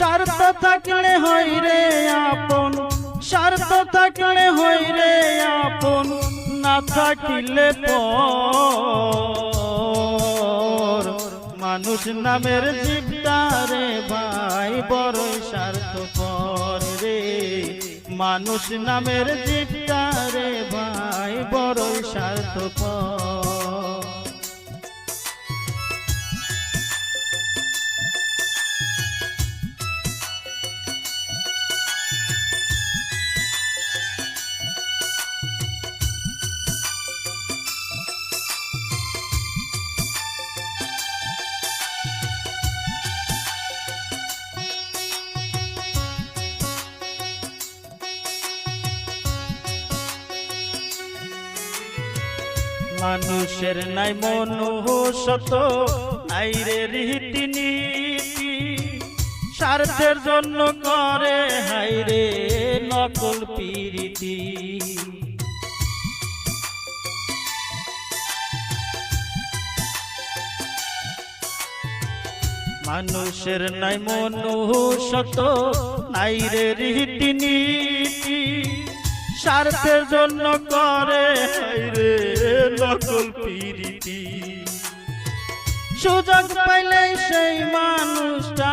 স্বার্থ থাকলে হই রে আপন স্বার্থ থাকলে হই রে আপন, না থাকিলে পর। মানুষ নামের জীবটারে ভাই, বড়ই স্বার্থ পর রে। মানুষ নামের জীবটারে ভাই, বড়ই স্বার্থ পর মানুষের নাই মনুষ্যত নাই রে রীতি নীতি স্বার্থের জন্য করে হাই রে নকল পিরিতি। মানুষের নাই মনুষ্যত নাই রে রীতি নীতি স্বার্থের জন্য করে। রে নকল সুযোগ পাইলে সেই মানুষটা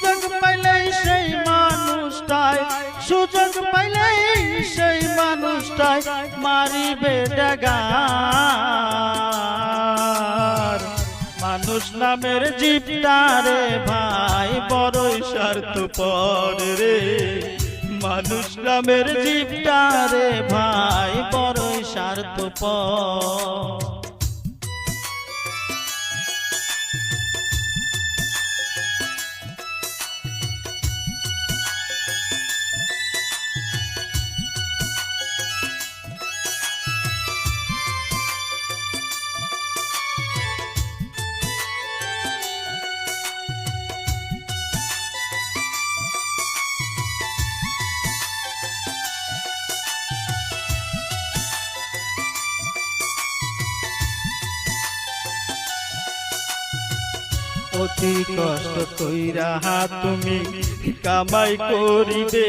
সুযোগ পাইলেই সেই মানুষটাই, সুযোগ পাইলেই সেই মানুষটাই মারিবে ডাগার। মানুষ নামের জীবটারে ভাই, বড়ই স্বার্থ রে। মানুষ নামের জীবটারে ভাই, বড়ই স্বার্থ অতি কষ্ট কইরা তুমি কামাই করিবে।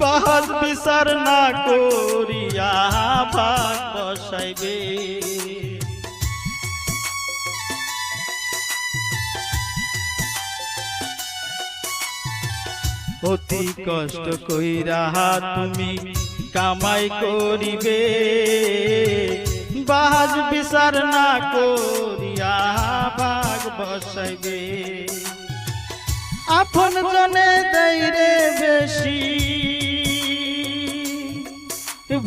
বাহাজ বিচার না করিয়া ভাগ বসাইবে। অতি কষ্ট কইরা তুমি কামাই করিবে। বাজ বিচার না ভাগ বসাইবে। আপন জনে দেই রে বেশি।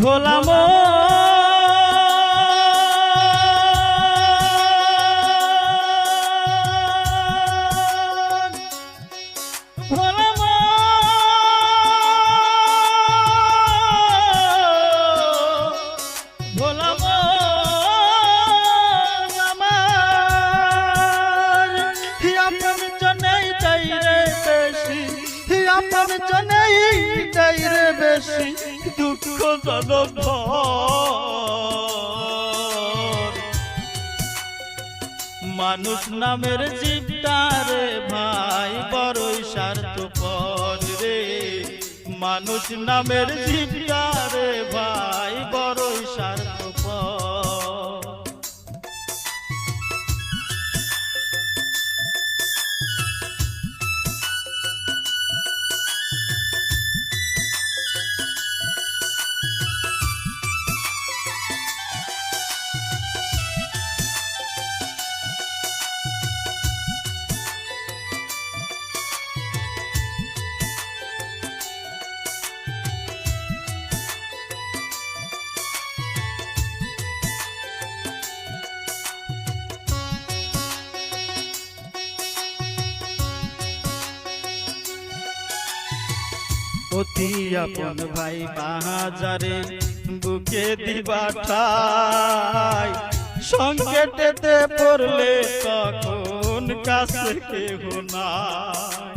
ভোলা ভোলাম মানুষ নামের জীবটারে ভাই বড়ই স্বার্থ পর রে। মানুষ নামের জীবটারে ভাই। অতি আপন ভাই বাহাজারে বুকে দিবা ঠাই। সংকেটেতে পড়লে তখন কাছে কেহ নাই।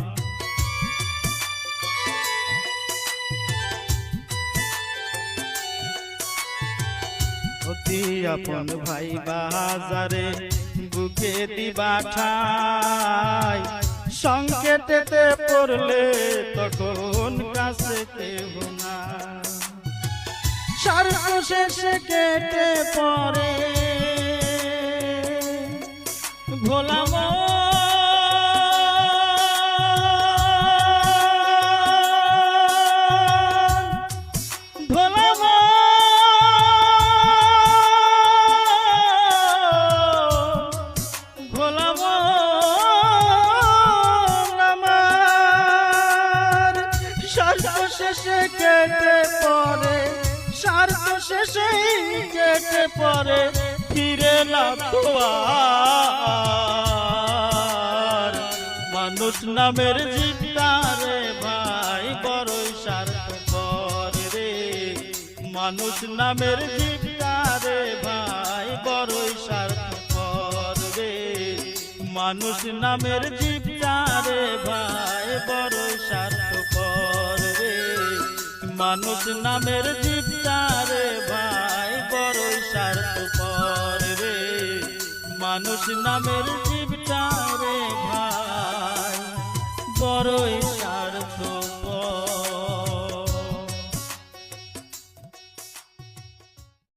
অতি আপন ভাই বাজারে বুকে দিবা ঠাই। সংকেতেতে পড়লে তখন কাছে না। সর্বশেষে কেটে পরে ভোলাম শেষে কেটে পড়ে স্বার্থ শেষে কেটে পড়ে, ফিরে না মানুষ নামের জিতারে ভাই বড়ই স্বার্থ রে। মানুষ নামের জিতারে ভাই বড়ই স্বার্থ রে। মানুষ নামের জিতারে ভাই বড়ই স্বার্থ মানুষ নামের জিতারে ভাই বড় সার্থ পর রে। মানুষ নামের